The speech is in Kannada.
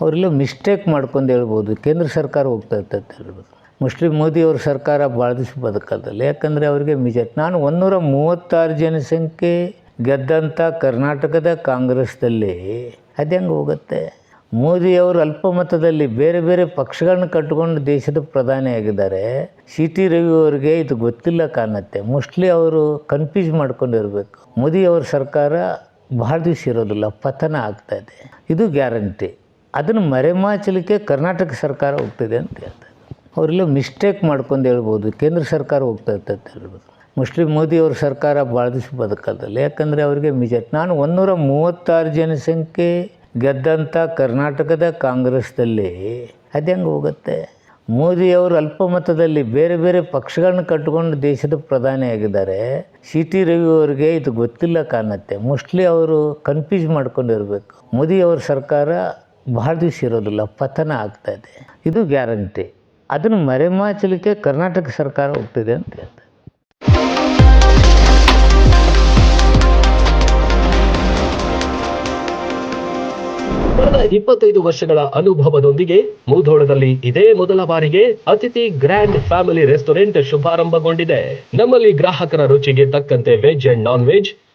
ಅವರೆಲ್ಲ ಮಿಸ್ಟೇಕ್ ಮಾಡ್ಕೊಂಡು ಹೇಳ್ಬೋದು. ಕೇಂದ್ರ ಸರ್ಕಾರ ಹೋಗ್ತಾ ಅಂತ ಹೇಳ್ಬೋದು. ಮುಸ್ಲಿಂ ಮೋದಿ ಅವ್ರ ಸರ್ಕಾರ ಭಾಳ ದಿವಸ ಬದುಕಲ್ದಲ್ಲ. ಯಾಕಂದರೆ ಅವರಿಗೆ ಮಿಜೆಟ್ ನಾನು ಒಂದೂರ ಮೂವತ್ತಾರು ಜನಸಂಖ್ಯೆ ಗೆದ್ದಂಥ ಕರ್ನಾಟಕದ ಕಾಂಗ್ರೆಸ್ದಲ್ಲಿ ಅದು ಹೆಂಗೆ ಹೋಗುತ್ತೆ? ಮೋದಿಯವರು ಅಲ್ಪಮತದಲ್ಲಿ ಬೇರೆ ಬೇರೆ ಪಕ್ಷಗಳನ್ನ ಕಟ್ಟಿಕೊಂಡು ದೇಶದ ಪ್ರಧಾನಿ ಆಗಿದ್ದಾರೆ. ಸಿ ಟಿ ರವಿ ಅವರಿಗೆ ಇದು ಗೊತ್ತಿಲ್ಲ ಕಾಣುತ್ತೆ. ಮೋಸ್ಟ್ಲಿ ಅವರು ಕನ್ಫ್ಯೂಸ್ ಮಾಡ್ಕೊಂಡಿರ್ಬೇಕು ಮೋದಿಯವ್ರ ಸರ್ಕಾರ ಭಾಳ ದಿವಸ ಇರೋದಿಲ್ಲ. ಪತನ ಆಗ್ತಾ ಇದೆ. ಇದು ಗ್ಯಾರಂಟಿ ಅದನ್ನು ಮರೆಮಾಚಲಿಕ್ಕೆ ಕರ್ನಾಟಕ ಸರ್ಕಾರ ಹೋಗ್ತಿದೆ ಅಂತ ಹೇಳ್ತಾರೆ. ಅವರೆಲ್ಲ ಮಿಸ್ಟೇಕ್ ಮಾಡ್ಕೊಂಡು ಹೇಳ್ಬೋದು, ಕೇಂದ್ರ ಸರ್ಕಾರ ಹೋಗ್ತಾ ಇರ್ತದೆ ಹೇಳ್ಬೋದು. ಮುಸ್ಲಿಂ ಮೋದಿ ಅವ್ರ ಸರ್ಕಾರ ಭಾಳ ದಿವಸ ಬದುಕಲ್ಲ ಯಾಕಂದರೆ ಅವರಿಗೆ ಮಿಜೆಟ್ ನಾನು ಒಂದೂರ ಮೂವತ್ತಾರು ಜನಸಂಖ್ಯೆ ಗೆದ್ದಂಥ ಕರ್ನಾಟಕದ ಕಾಂಗ್ರೆಸ್ದಲ್ಲಿ ಅದು ಹೆಂಗೆ ಹೋಗುತ್ತೆ? ಮೋದಿಯವರು ಅಲ್ಪಮತದಲ್ಲಿ ಬೇರೆ ಬೇರೆ ಪಕ್ಷಗಳನ್ನ ಕಟ್ಟಿಕೊಂಡು ದೇಶದ ಪ್ರಧಾನಿ ಆಗಿದ್ದಾರೆ. ಸಿ ಟಿ ರವಿ ಅವರಿಗೆ ಇದು ಗೊತ್ತಿಲ್ಲ ಕಾಣುತ್ತೆ. ಮೋಸ್ಟ್ಲಿ ಅವರು ಕನ್ಫ್ಯೂಸ್ ಮಾಡ್ಕೊಂಡಿರ್ಬೇಕು. ಮೋದಿ ಅವ್ರ ಸರ್ಕಾರ ಭಾಳ ದಿವಸ ಇರೋದಿಲ್ಲ ಪತನ ಆಗ್ತಾ ಇದೆ. ಇದು ಗ್ಯಾರಂಟಿ. ಅದನ್ನು ಮರೆಮಾಚಲಿಕ್ಕೆ ಕರ್ನಾಟಕ ಸರ್ಕಾರ ಹೋಗ್ತಿದೆ ಅಂತ ಹೇಳ್ತಾರೆ. ಕಳೆದ ಇಪ್ಪತ್ತೈದು ವರ್ಷಗಳ ಅನುಭವದೊಂದಿಗೆ ಮೂಧೋಳದಲ್ಲಿ ಇದೇ ಮೊದಲ ಬಾರಿಗೆ ಅತಿಥಿ ಗ್ರ್ಯಾಂಡ್ ಫ್ಯಾಮಿಲಿ ರೆಸ್ಟೋರೆಂಟ್ ಶುಭಾರಂಭಗೊಂಡಿದೆ. ನಮ್ಮಲ್ಲಿ ಗ್ರಾಹಕರ ರುಚಿಗೆ ತಕ್ಕಂತೆ ವೆಜ್ ಅಂಡ್ ನಾನ್ ವೆಜ್